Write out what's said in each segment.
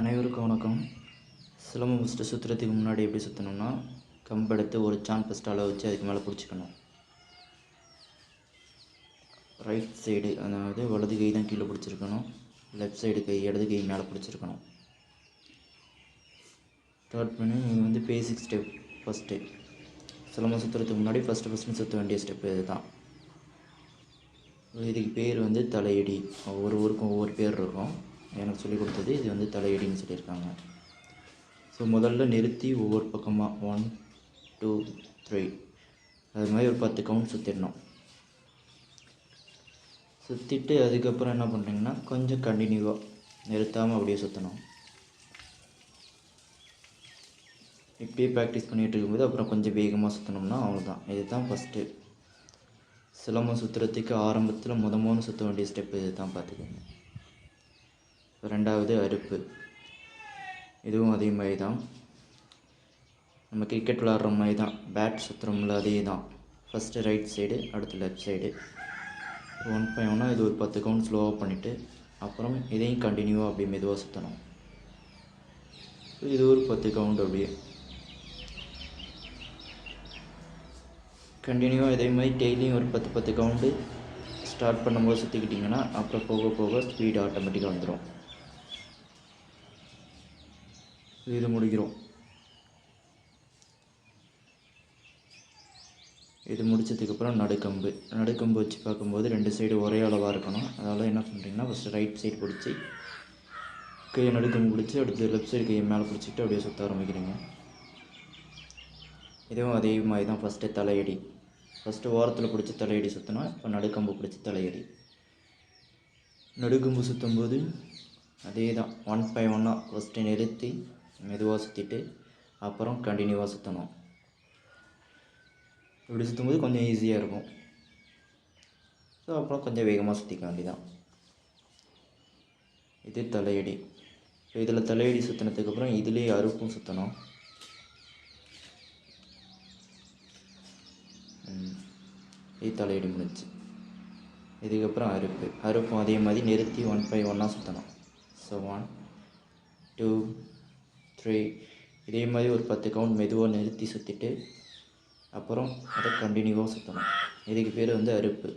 அனைவருக்கும் வணக்கம். சிலம்பம் ஃபஸ்ட்டு சுற்றுறதுக்கு முன்னாடி எப்படி சுற்றணும்னா கம்பு எடுத்து ஒரு சான் ஃபஸ்ட்டு அளவு வச்சு அதுக்கு மேலே பிடிச்சிக்கணும். ரைட் சைடு அதாவது வலது கை தான் கீழே பிடிச்சிருக்கணும். லெஃப்ட் சைடு கை இடது கை மேலே பிடிச்சிருக்கணும். ஸ்டார்ட் பண்ணி இது வந்து பேசிக் ஸ்டெப் ஃபஸ்ட்டு சிலம்பம் சுற்றுறதுக்கு முன்னாடி ஃபஸ்ட்டு ஃபஸ்ட்டு சுற்ற வேண்டிய ஸ்டெப் இது தான் இதுக்கு பேர் வந்து தலையடி. ஒவ்வொரு ஊருக்கும் ஒவ்வொரு பேர் இருக்கும். எனக்கு சொல்லிக் கொடுத்தது. இது வந்து தலையடின்னு சொல்லியிருக்காங்க. ஸோ முதல்ல நிறுத்தி ஒவ்வொரு பக்கமாக ஒன் டூ த்ரீ அது மாதிரி ஒரு பத்து கவுண்ட் சுற்றிடணும் சுற்றிட்டு அதுக்கப்புறம் என்ன பண்ணுறீங்கன்னா கொஞ்சம் கண்டினியூவாக நிறுத்தாமல் அப்படியே சுற்றணும் இப்படியே ப்ராக்டிஸ் பண்ணிகிட்டு இருக்கும்போது அப்புறம் கொஞ்சம் வேகமாக சுற்றினோம்னா அவ்வளோதான் இதுதான் ஃபஸ்ட்டு சிலம்பம் சுற்றுறதுக்கு ஆரம்பத்தில் முத முதல்ல சுற்ற வேண்டிய ஸ்டெப் இது தான் பார்த்துக்கோங்க ரெண்டாவது அறுப்பு. இதுவும் அதே மாதிரி தான் நம்ம கிரிக்கெட் விளாட்ற மாதிரி தான் பேட் சுற்றுறோம்ல அதே தான் ஃபஸ்ட்டு ரைட் சைடு அடுத்து லெஃப்ட் சைடு ஒன் பை இது ஒரு பத்து கவுண்ட் ஸ்லோவாக பண்ணிவிட்டு அப்புறம் இதையும் கண்டினியூவாக அப்படியே மெதுவாக சுற்றணும் இது ஒரு பத்து கவுண்ட் அப்படியே. கண்டினியூவாக இதே மாதிரி டெய்லியும் ஒரு பத்து பத்து கவுண்டு ஸ்டார்ட் பண்ணும்போது சுற்றிக்கிட்டிங்கன்னா அப்புறம் போக போக ஸ்பீடு ஆட்டோமேட்டிக்காக வந்துடும் இது முடிக்கிறோம். இது முடிச்சதுக்கப்புறம் நடுக்கம்பு. நடுக்கம்பு வச்சு பார்க்கும்போது ரெண்டு சைடு ஒரே அளவாக இருக்கணும். அதனால் என்ன பண்ணுறீங்கன்னா ஃபஸ்ட்டு ரைட் சைடு பிடிச்சி கையை நடுக்கம்பு பிடிச்சி அடுத்து லெஃப்ட் சைடு கையை மேலே பிடிச்சிட்டு அப்படியே சுற்ற ஆரம்பிக்கிறீங்க. இதுவும் அதே மாதிரி தான் ஃபஸ்ட்டு தலையடி. ஃபஸ்ட்டு ஓரத்தில் பிடிச்சி தலையடி சுற்றணும் இப்போ நடுக்கம்பு பிடிச்சி தலையடி. நடுக்கம்பு சுற்றும்போது அதே தான் ஒன் பை ஒன்னாக ஃபஸ்ட்டு நிறுத்தி மெதுவாக சுற்றிட்டு அப்புறம் கண்டினியூவாக சுற்றணும் இப்படி சுற்றும்போது கொஞ்சம் ஈஸியாக இருக்கும். ஸோ அப்புறம் கொஞ்சம் வேகமாக சுற்றிக்க வேண்டிதான் இது தலையடி. இப்போ இதில் தலையடி சுற்றினதுக்கப்புறம் இதுலேயே அறுப்பும் சுற்றணும் இது தலையடி முடிஞ்சு. இதுக்கப்புறம் அறுப்பு. அறுப்பும் அதே மாதிரி நிறுத்தி ஒன் பை ஒன்னாக சுற்றணும் ஸோ ஒன் டூ த்ரீ இதே மாதிரி ஒரு பத்து கவுண்ட் மெதுவாக நிறுத்தி சுற்றிட்டு அப்புறம் அதை கண்டினியூவாக சுற்றணும் இதுக்கு பேர் வந்து அறுப்பு.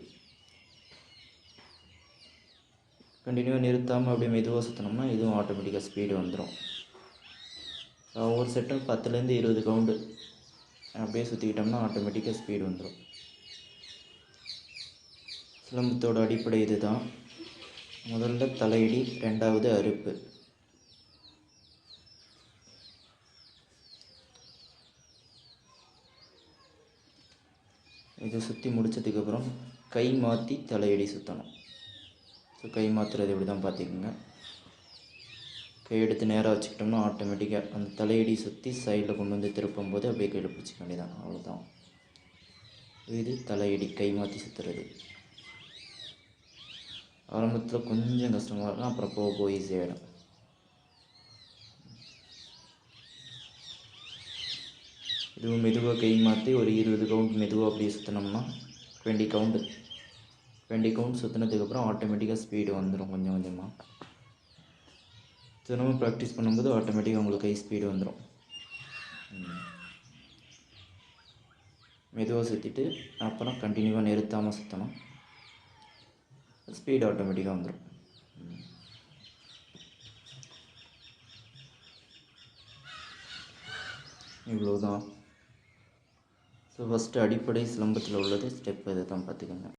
கண்டினியூவாக நிறுத்தாமல் அப்படியே மெதுவாக சுற்றினோம்னா இதுவும் ஆட்டோமேட்டிக்காக ஸ்பீடு வந்துடும் ஒவ்வொரு செட்டும் பத்துலேருந்து இருபது கவுண்டு அப்படியே சுற்றிக்கிட்டோம்னா ஆட்டோமேட்டிக்காக ஸ்பீடு வந்துடும் சிலம்பத்தோட அடிப்படை இது தான் முதல்ல தலையடி ரெண்டாவது அறுப்பு. இதை சுற்றி முடித்ததுக்கப்புறம் கை மாற்றி தலையடி சுற்றணும் ஸோ கை மாற்றுறது இப்படி தான் பார்த்துக்குங்க கை எடுத்து நேராக வச்சுக்கிட்டோம்னா ஆட்டோமேட்டிக்காக அந்த தலையடி சுற்றி சைடில் கொண்டு வந்து திருப்பும் போது அப்படியே கையில் பிடிச்சிக்க வேண்டியதான் அவ்வளோதான் இது தலையடி கை மாற்றி சுற்றுறது ஆரம்பத்தில் கொஞ்சம் கஷ்டமாக இருக்கும். அப்புறம் போக போய் ஈஸியாகிடும் இதுவும் மெதுவாக கை மாற்றி ஒரு இருபது கவுண்ட் மெதுவாக அப்படியே சுற்றினோம்னா டுவெண்ட்டி கவுண்டு டுவெண்ட்டி கவுண்ட் சுற்றினதுக்கப்புறம் ஆட்டோமேட்டிக்காக ஸ்பீடு வந்துடும் கொஞ்சம் கொஞ்சமாக தினமும் ப்ராக்டிஸ் பண்ணும்போது ஆட்டோமேட்டிக்காக உங்களுக்கு கை ஸ்பீடு வந்துடும் மெதுவாக சுற்றிட்டு அப்புறம் கண்டினியூவாக நிறுத்தாமல் சுற்றணும் ஸ்பீடு ஆட்டோமேட்டிக்காக வந்துடும் இவ்வளோதான் ஸோ ஃபஸ்ட்டு அடிப்படை சிலம்பத்தில் உள்ளது. ஸ்டெப் இதை தான் பார்த்துக்கோங்க.